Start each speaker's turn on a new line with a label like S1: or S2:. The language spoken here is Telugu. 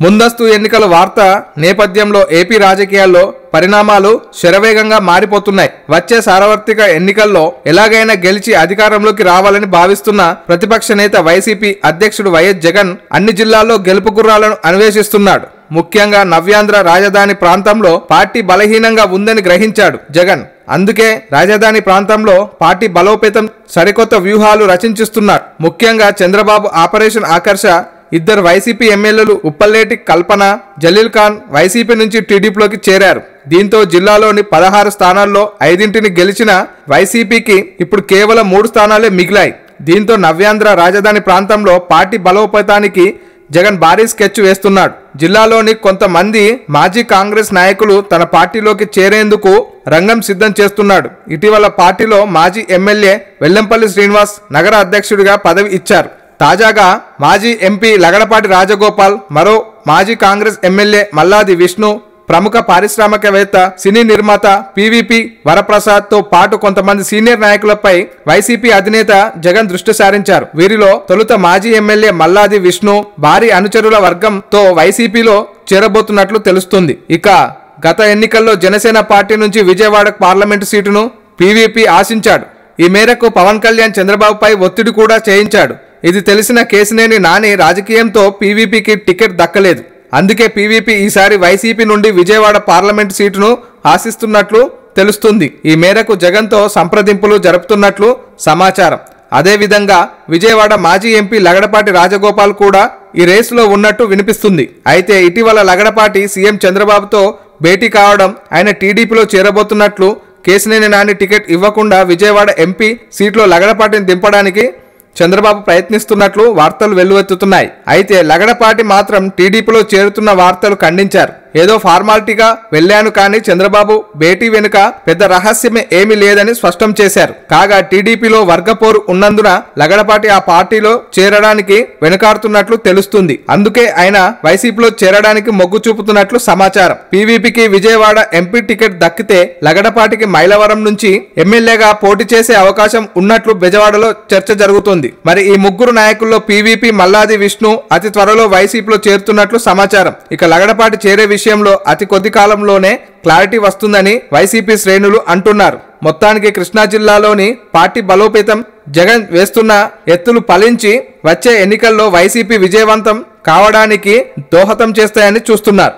S1: ముందస్తు ఎన్నికల వార్త నేపథ్యంలో ఏపీ రాజకీయాల్లో పరిణామాలు శరవేగంగా మారిపోతున్నాయి. వచ్చే సార్వత్రిక ఎన్నికల్లో ఎలాగైనా గెలిచి అధికారంలోకి రావాలని భావిస్తున్న ప్రతిపక్ష నేత వైసీపీ అధ్యక్షుడు వైఎస్ జగన్ అన్ని జిల్లాల్లో గెలుపు గుర్రాలను అన్వేషిస్తున్నాడు. ముఖ్యంగా నవ్యాంధ్ర రాజధాని ప్రాంతంలో పార్టీ బలహీనంగా ఉందని గ్రహించాడు జగన్. అందుకే రాజధాని ప్రాంతంలో పార్టీ బలోపేతం సరికొత్త వ్యూహాలు రచించిస్తున్నాడు ముఖ్యంగా చంద్రబాబు ఆపరేషన్ ఆకర్ష ఇద్దరు వైసీపీ ఎమ్మెల్యేలు ఉప్పల్లేటి కల్పన జలీల్ ఖాన్ వైసీపీ నుంచి టీడీపీలోకి చేరారు. దీంతో జిల్లాలోని పదహారు స్థానాల్లో ఐదింటిని గెలిచిన వైసీపీకి ఇప్పుడు కేవలం మూడు స్థానాలే మిగిలాయి. దీంతో నవ్యాంధ్ర రాజధాని ప్రాంతంలో పార్టీ బలోపేతానికి జగన్ భారీ స్కెచ్ వేస్తున్నాడు. జిల్లాలోని కొంతమంది మాజీ కాంగ్రెస్ నాయకులు తన పార్టీలోకి చేరేందుకు రంగం సిద్ధం చేస్తున్నాడు. ఇటీవల పార్టీలో మాజీ ఎమ్మెల్యే వెల్లంపల్లి శ్రీనివాస్ నగర అధ్యక్షుడిగా పదవి ఇచ్చారు. తాజాగా మాజీ ఎంపీ లగడపాటి రాజగోపాల్ మరో మాజీ కాంగ్రెస్ ఎమ్మెల్యే మల్లాది విష్ణు ప్రముఖ పారిశ్రామికవేత్త సినీ నిర్మాత పివిపి వరప్రసాద్తో పాటు కొంతమంది సీనియర్ నాయకులపై వైసీపీ అధినేత జగన్ దృష్టి సారించారు. వీరిలో తొలుత మాజీ ఎమ్మెల్యే మల్లాది విష్ణు భారీ అనుచరుల వర్గంతో వైసీపీలో చేరబోతున్నట్లు తెలుస్తుంది. ఇక గత ఎన్నికల్లో జనసేన పార్టీ నుంచి విజయవాడ పార్లమెంటు సీటును పీవీపీ ఆశించాడు. ఈ మేరకు పవన్ కళ్యాణ్ చంద్రబాబుపై ఒత్తిడి కూడా చేయించాడు. ఇది తెలిసిన కేసినేని నాని రాజకీయంతో పీవీపీకి టికెట్ దక్కలేదు. అందుకే పీవీపీ ఈసారి వైసీపీ నుండి విజయవాడ పార్లమెంట్ సీటును ఆశిస్తున్నట్లు తెలుస్తుంది. ఈ మేరకు జగన్తో సంప్రదింపులు జరుపుతున్నట్లు సమాచారం. అదేవిధంగా విజయవాడ మాజీ ఎంపీ లగడపాటి రాజగోపాల్ కూడా ఈ రేసులో ఉన్నట్టు వినిపిస్తుంది. అయితే ఇటీవల లగడపాటి సీఎం చంద్రబాబుతో భేటీ కావడం ఆయన టీడీపీలో చేరబోతున్నట్లు కేసినేని నాని టికెట్ ఇవ్వకుండా విజయవాడ ఎంపీ సీట్లో లగడపాటిని దింపడానికి చంద్రబాబు ప్రయత్నిస్తున్నట్లు వార్తలు వెల్లువెత్తుతున్నాయి. అయితే లగడపాటి మాత్రం టీడీపీలో చేరుతున్న వార్తలు ఖండించారు. ఏదో ఫార్మాలిటీగా వెళ్ళాను కానీ చంద్రబాబు భేటీ వెనుక పెద్ద రహస్యమే ఏమీ లేదని స్పష్టం చేశారు. కాగా టీడీపీలో వర్గపోరు ఉన్నందున లగడపాటి ఆ పార్టీలో చేరడానికి వెనుకాడుతున్నట్లు తెలుస్తుంది. అందుకే ఆయన వైసీపీలో చేరడానికి మొగ్గు చూపుతున్నట్లు సమాచారం. పీవీపీకి విజయవాడ ఎంపీ టికెట్ దక్కితే లగడపాటికి మైలవరం నుంచి ఎమ్మెల్యేగా పోటీ చేసే అవకాశం ఉన్నట్లు బెజవాడలో చర్చ జరుగుతుంది. మరి ఈ ముగ్గురు నాయకుల్లో పీవీపీ మల్లాది విష్ణు అతి త్వరలో వైసీపీలో చేరుతున్నట్లు సమాచారం. ఇక లగడపాటి చేరే విషయంలో అతి కొద్ది కాలంలోనే క్లారిటీ వస్తుందని వైసీపీ శ్రేణులు అంటున్నారు. మొత్తానికి కృష్ణా జిల్లాలోని పార్టీ బలోపేతం జగన్ వేస్తున్న ఎత్తులు ఫలించి వచ్చే ఎన్నికల్లో వైసీపీ విజయవంతం కావడానికి దోహదం చేస్తాయని చూస్తున్నారు.